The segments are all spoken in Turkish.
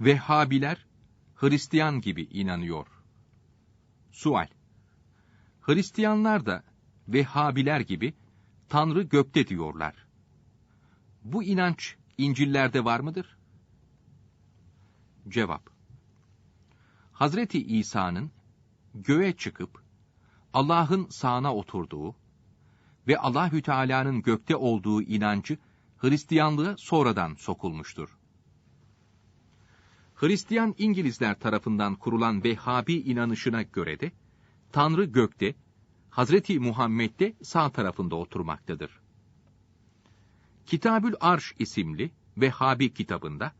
Vehhabiler Hristiyan gibi inanıyor. Sual Hristiyanlar da Vehhabiler gibi Tanrı gökte diyorlar. Bu inanç İncil'lerde var mıdır? Cevap Hazreti İsa'nın göğe çıkıp Allah'ın sağına oturduğu ve Allahü Teala'nın gökte olduğu inancı Hristiyanlığa sonradan sokulmuştur. Hristiyan İngilizler tarafından kurulan Vehhabi inanışına göre de Tanrı gökte, Hazreti Muhammed de sağ tarafında oturmaktadır. Kitabül Arş isimli Vehhabi kitabında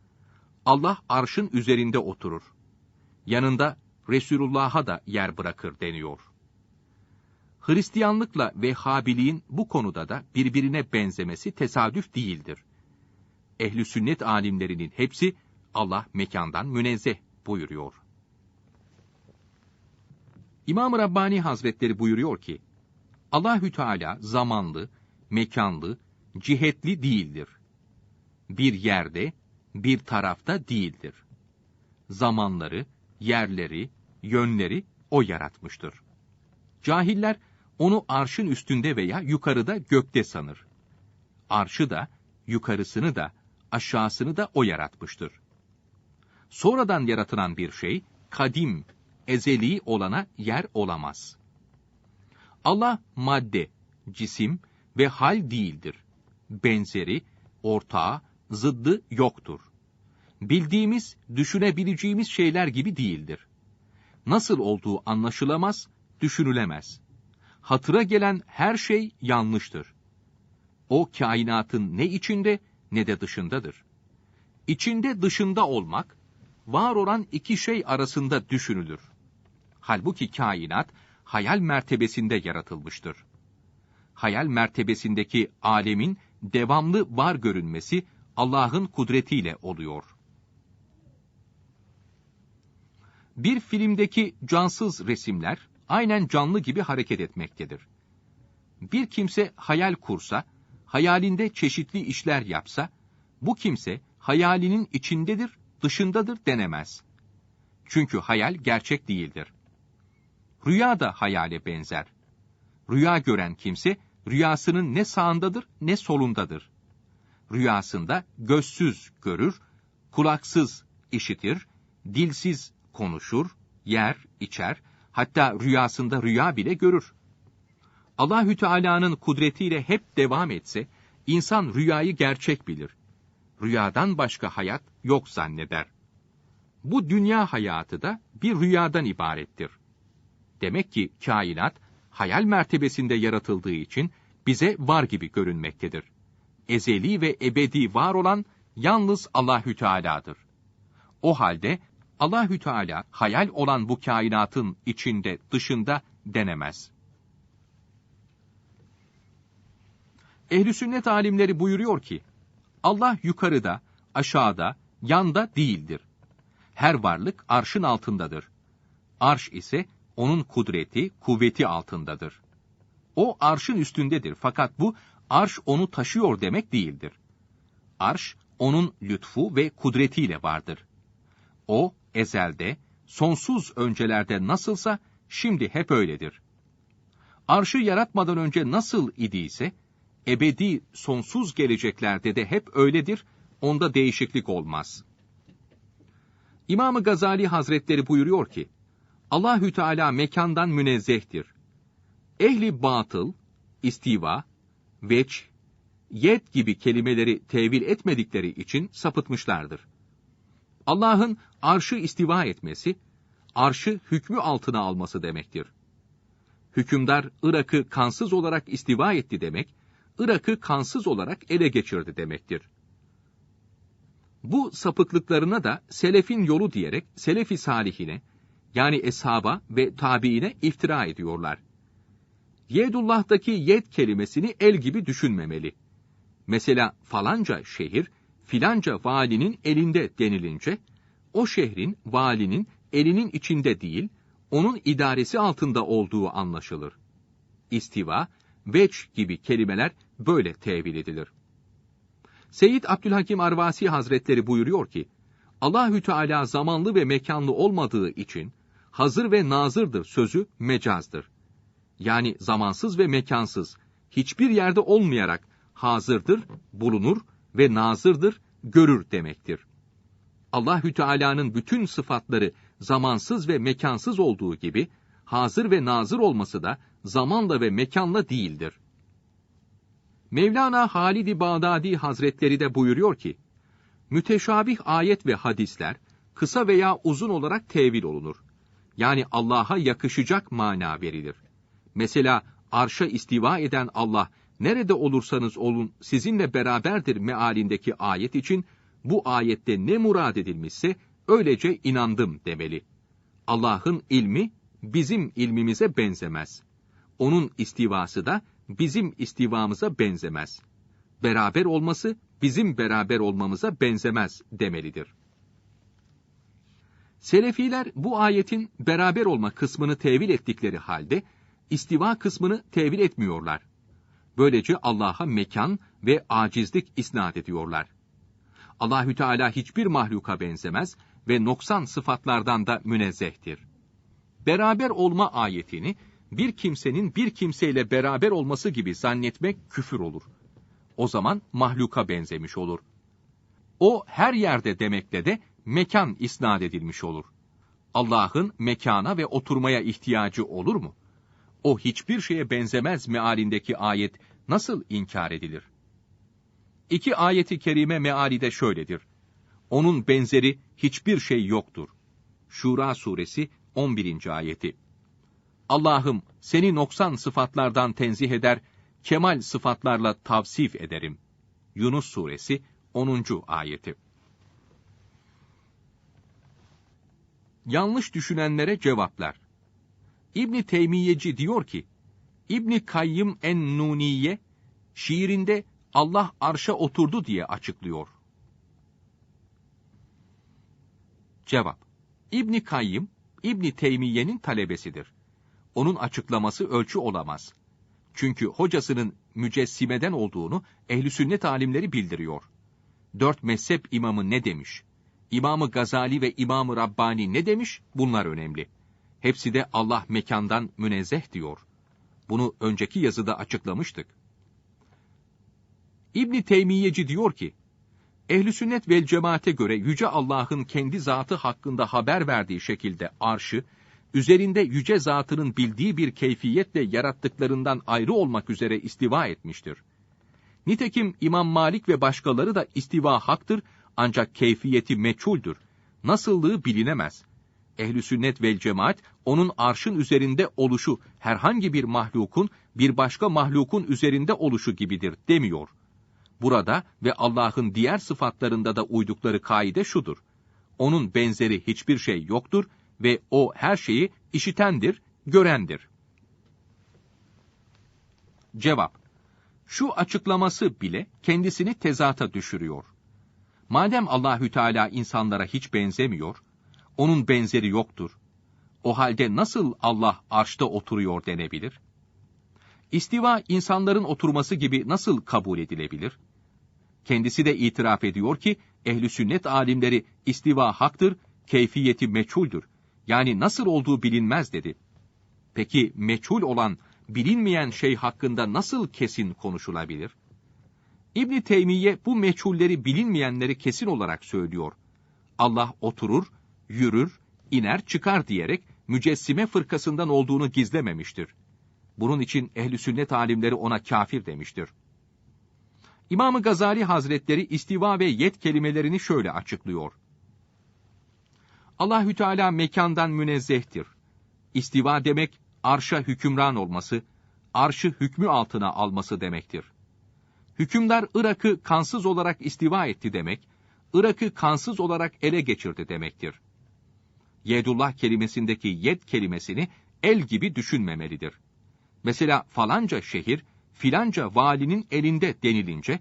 Allah arşın üzerinde oturur. Yanında Resulullah'a da yer bırakır deniyor. Hristiyanlıkla Vehhabiliğin bu konuda da birbirine benzemesi tesadüf değildir. Ehli sünnet alimlerinin hepsi Allah mekandan münezzeh buyuruyor. İmam-ı Rabbani Hazretleri buyuruyor ki, Allahü Teala zamanlı, mekanlı, cihetli değildir. Bir yerde, bir tarafta değildir. Zamanları, yerleri, yönleri o yaratmıştır. Cahiller onu arşın üstünde veya yukarıda gökte sanır. Arşı da, yukarısını da, aşağısını da o yaratmıştır. Sonradan yaratılan bir şey, kadim, ezeli olana yer olamaz. Allah madde, cisim ve hal değildir. Benzeri, ortağı, zıddı yoktur. Bildiğimiz, düşünebileceğimiz şeyler gibi değildir. Nasıl olduğu anlaşılamaz, düşünülemez. Hatıra gelen her şey yanlıştır. O kainatın ne içinde ne de dışındadır. İçinde dışında olmak, var olan iki şey arasında düşünülür. Halbuki kainat, hayal mertebesinde yaratılmıştır. Hayal mertebesindeki alemin devamlı var görünmesi Allah'ın kudretiyle oluyor. Bir filmdeki cansız resimler aynen canlı gibi hareket etmektedir. Bir kimse hayal kursa, hayalinde çeşitli işler yapsa, bu kimse hayalinin içindedir, dışındadır denemez. Çünkü hayal gerçek değildir. Rüya da hayale benzer. Rüya gören kimse, rüyasının ne sağındadır ne solundadır. Rüyasında gözsüz görür, kulaksız işitir, dilsiz konuşur, yer, içer, hatta rüyasında rüya bile görür. Allahü Teala'nın kudretiyle hep devam etse, insan rüyayı gerçek bilir. Rüyadan başka hayat yok zanneder. Bu dünya hayatı da bir rüyadan ibarettir. Demek ki kainat, hayal mertebesinde yaratıldığı için bize var gibi görünmektedir. Ezeli ve ebedi var olan yalnız Allahü Teala'dır. O halde Allahü Teala hayal olan bu kainatın içinde, dışında denemez. Ehli sünnet alimleri buyuruyor ki, Allah yukarıda, aşağıda, yanda değildir. Her varlık arşın altındadır. Arş ise onun kudreti, kuvveti altındadır. O arşın üstündedir fakat bu arş onu taşıyor demek değildir. Arş onun lütfu ve kudretiyle vardır. O ezelde, sonsuz öncelerde nasılsa şimdi hep öyledir. Arşı yaratmadan önce nasıl idiyse, ebedi sonsuz geleceklerde de hep öyledir, onda değişiklik olmaz. İmam-ı Gazali Hazretleri buyuruyor ki, Allahü Teala mekandan münezzehtir. Ehli batıl, istiva, veç, yet gibi kelimeleri tevil etmedikleri için sapıtmışlardır. Allah'ın arşı istiva etmesi, arşı hükmü altına alması demektir. Hükümdar Irak'ı kansız olarak istiva etti demek, Irak'ı kansız olarak ele geçirdi demektir. Bu sapıklıklarına da selefin yolu diyerek selefi salihine, yani eshaba ve tabiine iftira ediyorlar. Yedullah'taki yed kelimesini el gibi düşünmemeli. Mesela falanca şehir, filanca valinin elinde denilince, o şehrin valinin elinin içinde değil, onun idaresi altında olduğu anlaşılır. İstiva, veç gibi kelimeler böyle tevil edilir. Seyyid Abdülhakim Arvasi Hazretleri buyuruyor ki, Allahü Teala zamanlı ve mekanlı olmadığı için hazır ve nazırdır sözü mecazdır. Yani zamansız ve mekansız, hiçbir yerde olmayarak hazırdır, bulunur ve nazırdır, görür demektir. Allahü Teala'nın bütün sıfatları zamansız ve mekansız olduğu gibi hazır ve nazır olması da zamanla ve mekanla değildir. Mevlana Halid-i Bağdadi Hazretleri de buyuruyor ki, müteşabih ayet ve hadisler kısa veya uzun olarak tevil olunur. Yani Allah'a yakışacak mana verilir. Mesela arşa istiva eden Allah nerede olursanız olun sizinle beraberdir mealindeki ayet için bu ayette ne murad edilmişse öylece inandım demeli. Allah'ın ilmi bizim ilmimize benzemez. Onun istivası da bizim istivamıza benzemez. Beraber olması bizim beraber olmamıza benzemez demelidir. Selefiler bu ayetin beraber olma kısmını tevil ettikleri halde istiva kısmını tevil etmiyorlar. Böylece Allah'a mekan ve acizlik isnat ediyorlar. Allahü Teala hiçbir mahluka benzemez ve noksan sıfatlardan da münezzehtir. Beraber olma ayetini bir kimsenin bir kimseyle beraber olması gibi zannetmek küfür olur. O zaman mahluka benzemiş olur. O her yerde demekle de mekan isnat edilmiş olur. Allah'ın mekana ve oturmaya ihtiyacı olur mu? O hiçbir şeye benzemez mealindeki ayet nasıl inkar edilir? İki ayeti kerime meali de şöyledir. Onun benzeri hiçbir şey yoktur. Şura suresi 11. ayeti. Allah'ım seni noksan sıfatlardan tenzih eder, kemal sıfatlarla tavsif ederim. Yunus suresi 10. ayeti. Yanlış düşünenlere cevaplar. İbni Teymiyeci diyor ki, İbni Kayyım en-Nuniye, şiirinde Allah arşa oturdu diye açıklıyor. Cevap. İbni Kayyım, İbni Teymiye'nin talebesidir. Onun açıklaması ölçü olamaz. Çünkü hocasının mücessimeden olduğunu ehli sünnet alimleri bildiriyor. Dört mezhep imamı ne demiş? İmamı Gazali ve İmamı Rabbani ne demiş? Bunlar önemli. Hepsi de Allah mekandan münezzeh diyor. Bunu önceki yazıda açıklamıştık. İbni Teymiyeci diyor ki, Ehli sünnet vel cemaate göre yüce Allah'ın kendi zatı hakkında haber verdiği şekilde arşı, üzerinde yüce zatının bildiği bir keyfiyetle yarattıklarından ayrı olmak üzere istiva etmiştir. Nitekim İmam Malik ve başkaları da istiva haktır ancak keyfiyeti meçhuldür. Nasıllığı bilinemez. Ehli sünnet vel cemaat onun arşın üzerinde oluşu herhangi bir mahlukun bir başka mahlukun üzerinde oluşu gibidir demiyor. Burada ve Allah'ın diğer sıfatlarında da uydukları kaide şudur. Onun benzeri hiçbir şey yoktur ve o her şeyi işitendir, görendir. Cevap. Şu açıklaması bile kendisini tezata düşürüyor. Madem Allahü Teala insanlara hiç benzemiyor, onun benzeri yoktur. O halde nasıl Allah arşta oturuyor denebilir? İstiva insanların oturması gibi nasıl kabul edilebilir? Kendisi de itiraf ediyor ki ehli sünnet alimleri istiva haktır, keyfiyeti meçhuldür. Yani nasıl olduğu bilinmez dedi. Peki meçhul olan, bilinmeyen şey hakkında nasıl kesin konuşulabilir? İbn Teymiye bu meçhulleri bilinmeyenleri kesin olarak söylüyor. Allah oturur, yürür, iner, çıkar diyerek mücessime fırkasından olduğunu gizlememiştir. Bunun için ehli sünnet alimleri ona kafir demiştir. İmam-ı Gazali Hazretleri istiva ve yet kelimelerini şöyle açıklıyor. Allahü Teala mekandan münezzehtir. İstiva demek arşa hükümran olması, arşı hükmü altına alması demektir. Hükümdar Irak'ı kansız olarak istiva etti demek, Irak'ı kansız olarak ele geçirdi demektir. Yedullah kelimesindeki yed kelimesini el gibi düşünmemelidir. Mesela falanca şehir filanca valinin elinde denilince,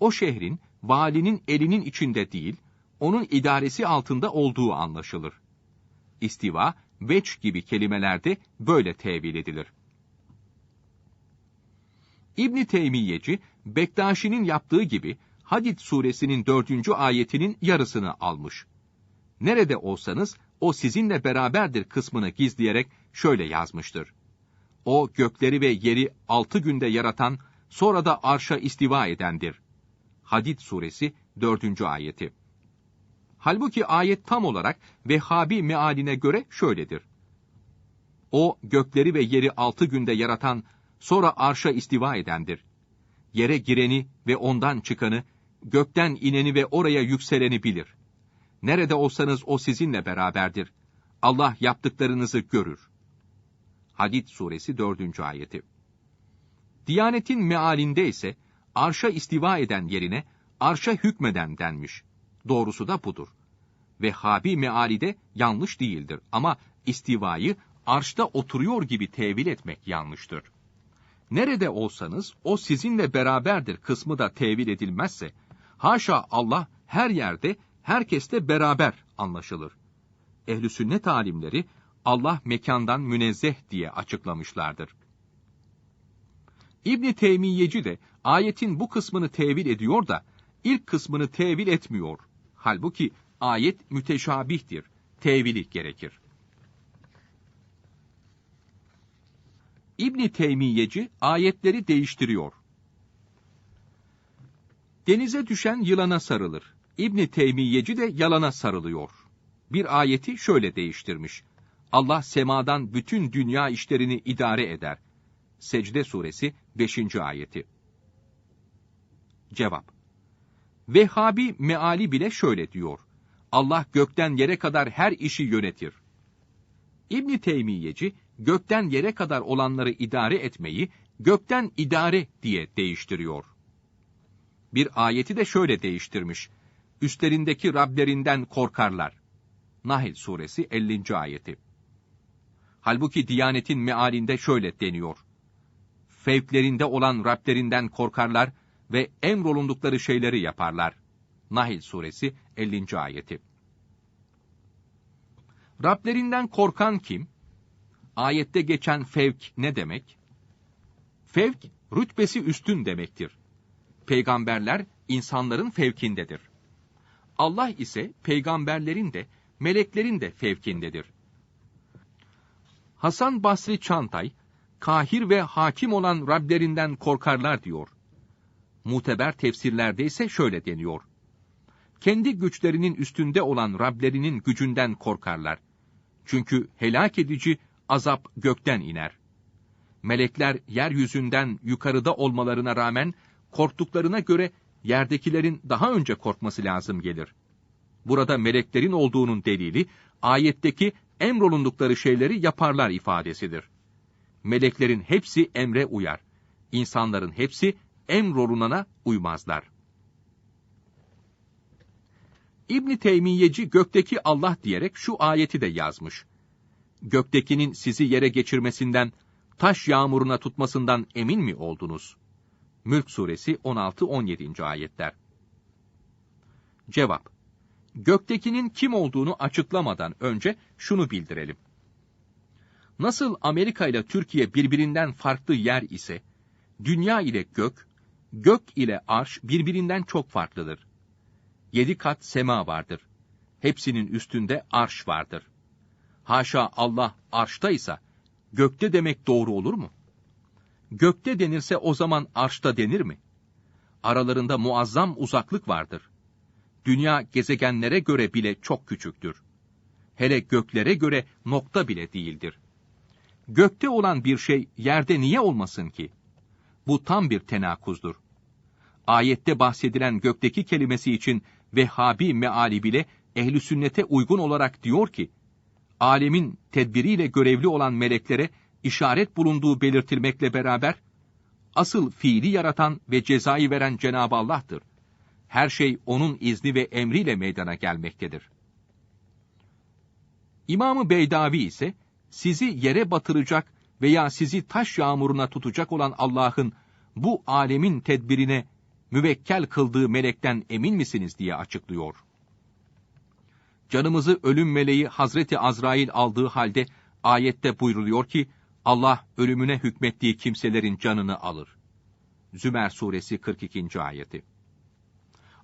o şehrin valinin elinin içinde değil, onun idaresi altında olduğu anlaşılır. İstiva, veç gibi kelimelerde böyle tevil edilir. İbn Teymiyeci, Bektaşi'nin yaptığı gibi Hadid suresinin dördüncü ayetinin yarısını almış. nerede olsanız o sizinle beraberdir kısmını gizleyerek şöyle yazmıştır. O gökleri ve yeri altı günde yaratan, sonra da arşa istiva edendir. Hadid suresi dördüncü ayeti. Halbuki ayet tam olarak Vehhabi mealine göre şöyledir. O gökleri ve yeri altı günde yaratan, sonra arşa istiva edendir. Yere gireni ve ondan çıkanı, gökten ineni ve oraya yükseleni bilir. Nerede olsanız o sizinle beraberdir. Allah yaptıklarınızı görür. Hadid suresi 4. ayeti. Diyanetin mealinde ise arşa istiva eden yerine arşa hükmeden denmiş. Doğrusu da budur. Vehhabi meali de yanlış değildir ama istivayı arşta oturuyor gibi tevil etmek yanlıştır. Nerede olsanız o sizinle beraberdir kısmı da tevil edilmezse, haşa Allah her yerde, herkeste beraber anlaşılır. Ehli sünnet alimleri Allah mekandan münezzeh diye açıklamışlardır. İbn Teymiyeci de ayetin bu kısmını tevil ediyor da ilk kısmını tevil etmiyor. Halbuki ayet müteşabihtir. Tevili gerekir. İbn Teymiyeci ayetleri değiştiriyor. Denize düşen yılana sarılır. İbn Teymiyeci de yalana sarılıyor. Bir ayeti şöyle değiştirmiş. Allah semadan bütün dünya işlerini idare eder. Secde suresi 5. ayeti. Cevap Vehhabi meali bile şöyle diyor. Allah gökten yere kadar her işi yönetir. İbn Teymiyeci gökten yere kadar olanları idare etmeyi gökten idare diye değiştiriyor. Bir ayeti de şöyle değiştirmiş. Üstlerindeki Rablerinden korkarlar. Nahl suresi 50. ayeti. Halbuki Diyanet'in mealinde şöyle deniyor. Fevklerinde olan Rablerinden korkarlar ve emrolundukları şeyleri yaparlar. Nahl suresi 50. ayeti. Rablerinden korkan kim? Ayette geçen fevk ne demek? Fevk, rütbesi üstün demektir. Peygamberler insanların fevkindedir. Allah ise peygamberlerin de, meleklerin de fevkindedir. Hasan Basri Çantay, kahir ve hakim olan Rablerinden korkarlar diyor. Muteber tefsirlerde ise şöyle deniyor. Kendi güçlerinin üstünde olan Rablerinin gücünden korkarlar. Çünkü helak edici azap gökten iner. Melekler yeryüzünden yukarıda olmalarına rağmen korktuklarına göre yerdekilerin daha önce korkması lazım gelir. Burada meleklerin olduğunun delili ayetteki emrolundukları şeyleri yaparlar ifadesidir. Meleklerin hepsi emre uyar. İnsanların hepsi emrolunana uymazlar. İbn Teymiyeci gökteki Allah diyerek şu ayeti de yazmış. Göktekinin sizi yere geçirmesinden, taş yağmuruna tutmasından emin mi oldunuz? Mülk suresi 16-17. ayetler. Cevap Göktekinin kim olduğunu açıklamadan önce şunu bildirelim. Nasıl Amerika ile Türkiye birbirinden farklı yer ise, dünya ile gök, gök ile arş birbirinden çok farklıdır. Yedi kat sema vardır. Hepsinin üstünde arş vardır. Haşa Allah arştaysa, gökte demek doğru olur mu? Gökte denirse o zaman arşta denir mi? Aralarında muazzam uzaklık vardır. Dünya gezegenlere göre bile çok küçüktür. Hele göklere göre nokta bile değildir. Gökte olan bir şey yerde niye olmasın ki? Bu tam bir tenakuzdur. Ayette bahsedilen gökteki kelimesi için Vehhabi meali bile ehli sünnete uygun olarak diyor ki, alemin tedbiriyle görevli olan meleklere işaret bulunduğu belirtilmekle beraber, asıl fiili yaratan ve cezayı veren Cenab-ı Allah'tır. Her şey O'nun izni ve emriyle meydana gelmektedir. İmamı Beydavi ise, sizi yere batıracak veya sizi taş yağmuruna tutacak olan Allah'ın bu alemin tedbirine müvekkel kıldığı melekten emin misiniz diye açıklıyor. Canımızı ölüm meleği Hazreti Azrail aldığı halde ayette buyruluyor ki Allah ölümüne hükmettiği kimselerin canını alır. Zümer suresi 42. ayeti.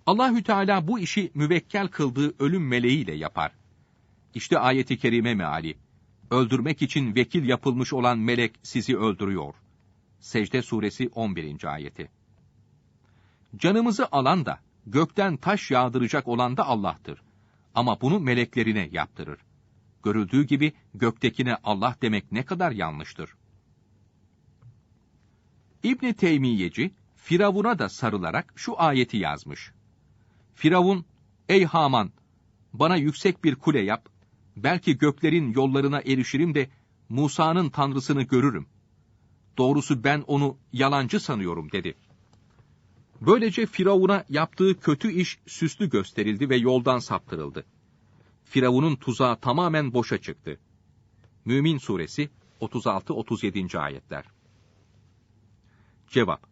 Allahü Teala bu işi müvekkel kıldığı ölüm meleğiyle yapar. İşte ayeti kerime meali. Öldürmek için vekil yapılmış olan melek sizi öldürüyor. Secde suresi 11. ayeti. Canımızı alan da, gökten taş yağdıracak olan da Allah'tır. Ama bunu meleklerine yaptırır. Görüldüğü gibi göktekine Allah demek ne kadar yanlıştır. İbni Teymiyeci, Firavun'a da sarılarak şu ayeti yazmış. Firavun, ey Haman, bana yüksek bir kule yap, belki göklerin yollarına erişirim de Musa'nın tanrısını görürüm. Doğrusu ben onu yalancı sanıyorum dedi. Böylece Firavun'a yaptığı kötü iş süslü gösterildi ve yoldan saptırıldı. Firavun'un tuzağı tamamen boşa çıktı. Mümin Suresi 36-37. ayetler. Cevap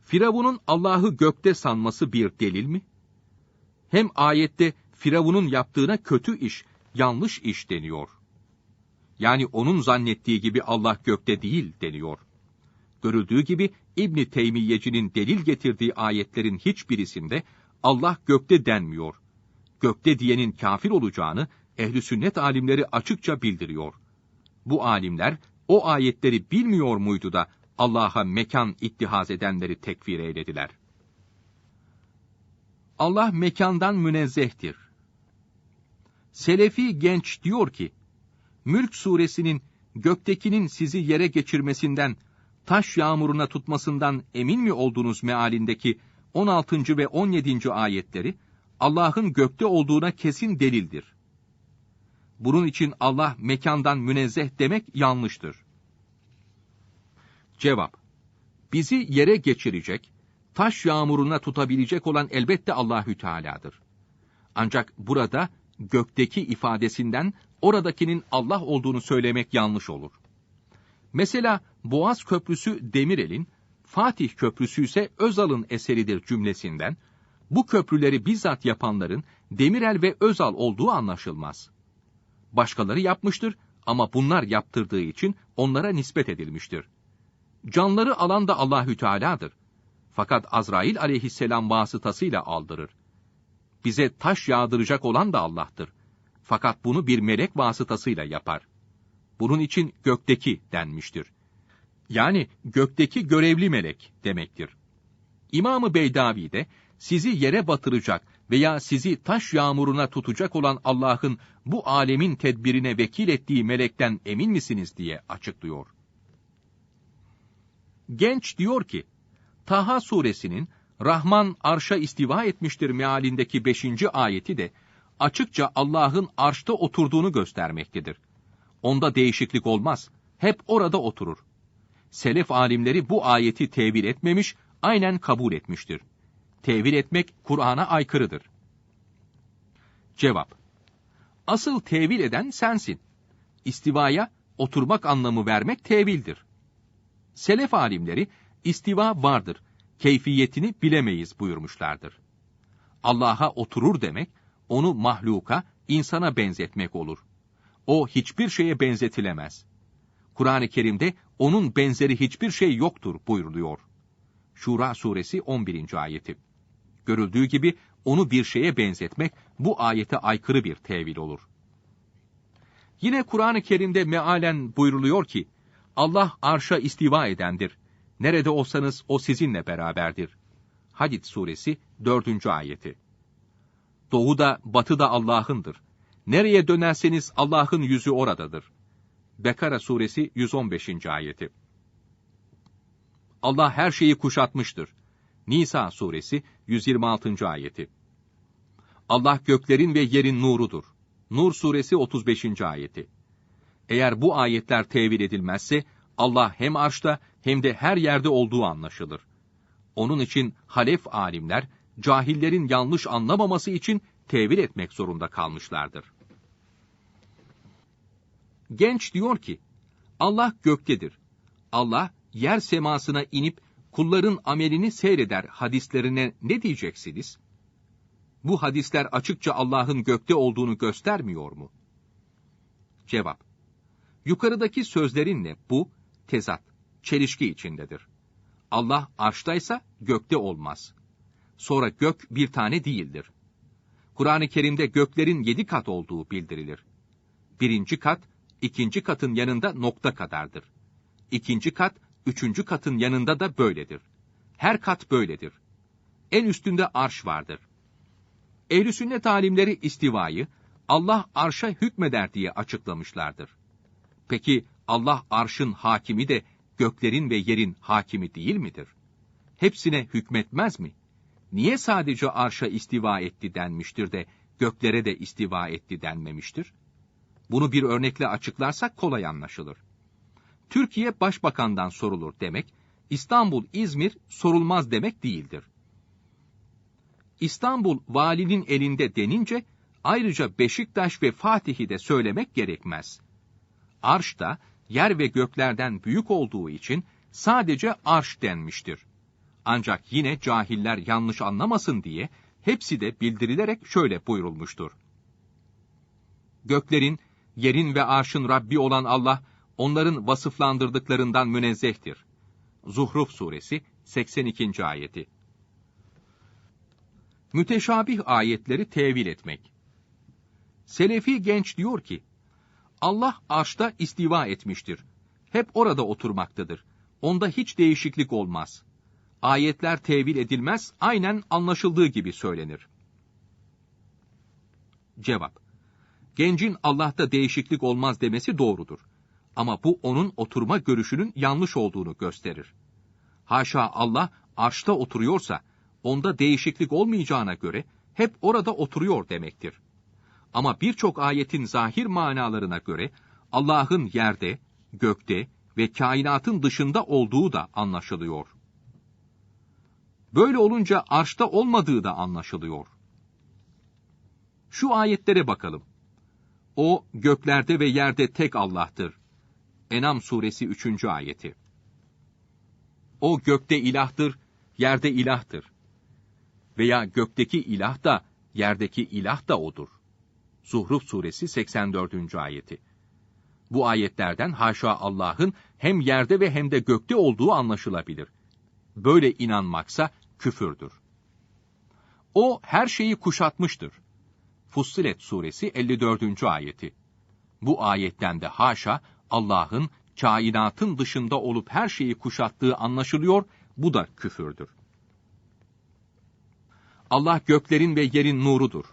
Firavun'un Allah'ı gökte sanması bir delil mi? Hem ayette Firavun'un yaptığına kötü iş, yanlış iş deniyor. Yani onun zannettiği gibi Allah gökte değil deniyor. Görüldüğü gibi İbni Teymiyeci'nin delil getirdiği ayetlerin hiçbirisinde Allah gökte denmiyor. Gökte diyenin kafir olacağını ehli sünnet alimleri açıkça bildiriyor. Bu alimler o ayetleri bilmiyor muydu da Allah'a mekan ittihaz edenleri tekfir eylediler. Allah mekandan münezzehtir. Selefi genç diyor ki, Mülk suresinin göktekinin sizi yere geçirmesinden, taş yağmuruna tutmasından emin mi oldunuz mealindeki 16. ve 17. ayetleri, Allah'ın gökte olduğuna kesin delildir. Bunun için Allah mekandan münezzeh demek yanlıştır. Cevap Bizi yere geçirecek, taş yağmuruna tutabilecek olan elbette Allahü Teala'dır. Ancak burada gökteki ifadesinden oradakinin Allah olduğunu söylemek yanlış olur. Mesela Boğaz Köprüsü Demirel'in, Fatih Köprüsü ise Özal'ın eseridir cümlesinden, bu köprüleri bizzat yapanların Demirel ve Özal olduğu anlaşılmaz. Başkaları yapmıştır ama bunlar yaptırdığı için onlara nispet edilmiştir. Canları alan da Allahü Teala'dır. Fakat Azrail aleyhisselam vasıtasıyla aldırır. Bize taş yağdıracak olan da Allah'tır. Fakat bunu bir melek vasıtasıyla yapar. Bunun için gökteki denmiştir. Yani gökteki görevli melek demektir. İmamı Beydavi de sizi yere batıracak veya sizi taş yağmuruna tutacak olan Allah'ın bu alemin tedbirine vekil ettiği melekten emin misiniz diye açıklıyor. Genç diyor ki, Taha suresinin Rahman arşa istiva etmiştir mealindeki beşinci ayeti de açıkça Allah'ın arşta oturduğunu göstermektedir. Onda değişiklik olmaz, hep orada oturur. Selef alimleri bu ayeti tevil etmemiş, aynen kabul etmiştir. Tevil etmek Kur'an'a aykırıdır. Cevap Asıl tevil eden sensin. İstivaya oturmak anlamı vermek tevildir. Selef alimleri istiva vardır, keyfiyetini bilemeyiz buyurmuşlardır. Allah'a oturur demek, onu mahluka, insana benzetmek olur. O hiçbir şeye benzetilemez. Kur'an-ı Kerim'de onun benzeri hiçbir şey yoktur buyuruluyor. Şura suresi 11. ayeti. Görüldüğü gibi onu bir şeye benzetmek bu ayete aykırı bir tevil olur. Yine Kur'an-ı Kerim'de mealen buyruluyor ki, Allah arşa istiva edendir. Nerede olsanız o sizinle beraberdir. Hadid suresi 4. ayeti. Doğu da batı da Allah'ındır. Nereye dönerseniz Allah'ın yüzü oradadır. Bekara suresi 115. ayeti. Allah her şeyi kuşatmıştır. Nisa suresi 126. ayeti. Allah göklerin ve yerin nurudur. Nur suresi 35. ayeti. Eğer bu ayetler tevil edilmezse Allah hem arşta hem de her yerde olduğu anlaşılır. Onun için halef alimler cahillerin yanlış anlamaması için tevil etmek zorunda kalmışlardır. Genç diyor ki, Allah göktedir. Allah yer semasına inip kulların amelini seyreder hadislerine ne diyeceksiniz? Bu hadisler açıkça Allah'ın gökte olduğunu göstermiyor mu? Cevap Yukarıdaki sözlerinle bu, tezat, çelişki içindedir. Allah arştaysa gökte olmaz. Sonra gök bir tane değildir. Kur'an-ı Kerim'de göklerin yedi kat olduğu bildirilir. Birinci kat, ikinci katın yanında nokta kadardır. İkinci kat, üçüncü katın yanında da böyledir. Her kat böyledir. En üstünde arş vardır. Ehl-i sünnet alimleri istivayı, Allah arşa hükmeder diye açıklamışlardır. Peki Allah arşın hakimi de göklerin ve yerin hakimi değil midir? Hepsine hükmetmez mi? Niye sadece arşa istiva etti denmiştir de göklere de istiva etti denmemiştir? Bunu bir örnekle açıklarsak kolay anlaşılır. Türkiye başbakandan sorulur demek, İstanbul, İzmir sorulmaz demek değildir. İstanbul valinin elinde denince ayrıca Beşiktaş ve Fatih'i de söylemek gerekmez. Arş da yer ve göklerden büyük olduğu için sadece arş denmiştir. Ancak yine cahiller yanlış anlamasın diye hepsi de bildirilerek şöyle buyurulmuştur. Göklerin, yerin ve arşın Rabbi olan Allah, onların vasıflandırdıklarından münezzehtir. Zuhruf Suresi 82. ayeti. Müteşabih ayetleri tevil etmek. Selefi genç diyor ki, Allah arşta istiva etmiştir. Hep orada oturmaktadır. Onda hiç değişiklik olmaz. Ayetler tevil edilmez, aynen anlaşıldığı gibi söylenir. Cevap. Gencin Allah'ta değişiklik olmaz demesi doğrudur. Ama bu onun oturma görüşünün yanlış olduğunu gösterir. Haşa Allah arşta oturuyorsa, onda değişiklik olmayacağına göre hep orada oturuyor demektir. Ama birçok ayetin zahir manalarına göre Allah'ın yerde, gökte ve kainatın dışında olduğu da anlaşılıyor. Böyle olunca arşta olmadığı da anlaşılıyor. Şu ayetlere bakalım. O göklerde ve yerde tek Allah'tır. Enam suresi 3. ayeti. O gökte ilahtır, yerde ilahtır. Veya gökteki ilah da, yerdeki ilah da odur. Zuhruf suresi 84. ayeti. Bu ayetlerden haşa Allah'ın hem yerde ve hem de gökte olduğu anlaşılabilir. Böyle inanmaksa küfürdür. O her şeyi kuşatmıştır. Fussilet suresi 54. ayeti. Bu ayetten de haşa Allah'ın kainatın dışında olup her şeyi kuşattığı anlaşılıyor, bu da küfürdür. Allah göklerin ve yerin nurudur.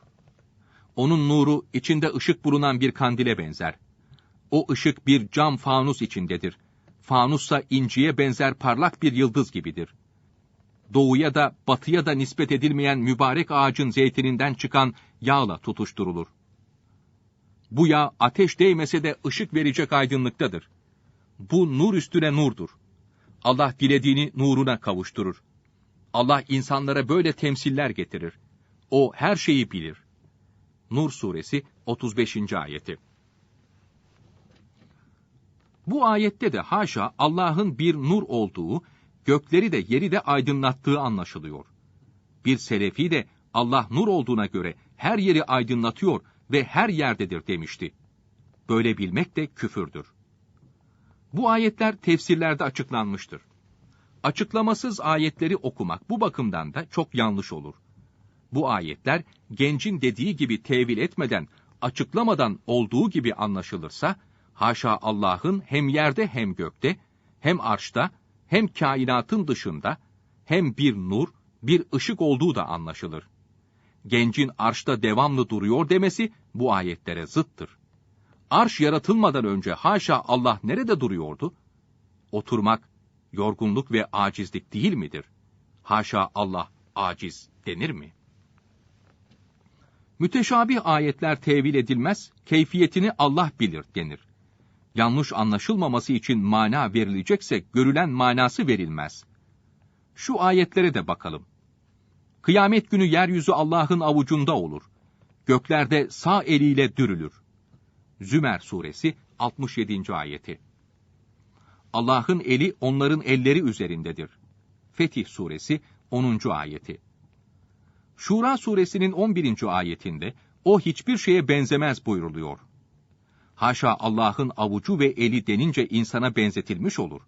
Onun nuru içinde ışık bulunan bir kandile benzer. O ışık bir cam fanus içindedir. Fanussa inciye benzer parlak bir yıldız gibidir. Doğuya da batıya da nispet edilmeyen mübarek ağacın zeytininden çıkan yağla tutuşturulur. Bu yağ ateş değmese de ışık verecek aydınlıktadır. Bu nur üstüne nurdur. Allah dilediğini nuruna kavuşturur. Allah insanlara böyle temsiller getirir. O her şeyi bilir. Nur suresi 35. ayeti. Bu ayette de haşa Allah'ın bir nur olduğu, gökleri de yeri de aydınlattığı anlaşılıyor. Bir selefi de Allah nur olduğuna göre her yeri aydınlatıyor ve her yerdedir demişti. Böyle bilmek de küfürdür. Bu ayetler tefsirlerde açıklanmıştır. Açıklamasız ayetleri okumak bu bakımdan da çok yanlış olur. Bu ayetler gencin dediği gibi tevil etmeden, açıklamadan olduğu gibi anlaşılırsa, haşa Allah'ın hem yerde hem gökte, hem arşta, hem kainatın dışında, hem bir nur, bir ışık olduğu da anlaşılır. Gencin arşta devamlı duruyor demesi bu ayetlere zıttır. Arş yaratılmadan önce haşa Allah nerede duruyordu? Oturmak, yorgunluk ve acizlik değil midir? Haşa Allah aciz denir mi? Müteşabih ayetler tevil edilmez, keyfiyetini Allah bilir denir. Yanlış anlaşılmaması için mana verilecekse görülen manası verilmez. Şu ayetlere de bakalım. Kıyamet günü yeryüzü Allah'ın avucunda olur. Göklerde sağ eliyle dürülür. Zümer suresi 67. ayeti. Allah'ın eli onların elleri üzerindedir. Fetih suresi 10. ayeti. Şura suresinin 11. ayetinde o hiçbir şeye benzemez buyruluyor. Haşa Allah'ın avucu ve eli denince insana benzetilmiş olur.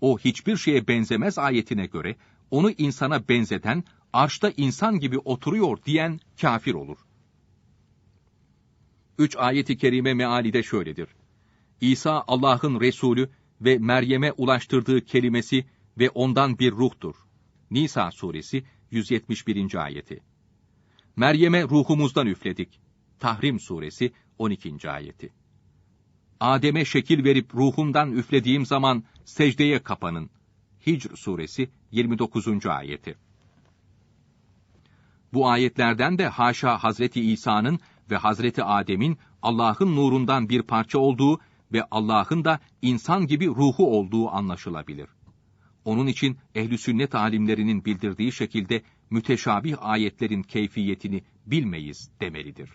O hiçbir şeye benzemez ayetine göre onu insana benzeten, arşta insan gibi oturuyor diyen kafir olur. Üç ayeti kerime meali de şöyledir. İsa Allah'ın Resulü ve Meryem'e ulaştırdığı kelimesi ve ondan bir ruhtur. Nisa suresi 171. ayeti. Meryem'e ruhumuzdan üfledik. Tahrim suresi 12. ayeti. Adem'e şekil verip ruhumdan üflediğim zaman secdeye kapanın. Hicr suresi 29. ayeti. Bu ayetlerden de haşa Hazreti İsa'nın ve Hazreti Adem'in Allah'ın nurundan bir parça olduğu ve Allah'ın da insan gibi ruhu olduğu anlaşılabilir. Onun için ehli sünnet alimlerinin bildirdiği şekilde müteşabih ayetlerin keyfiyetini bilmeyiz demelidir.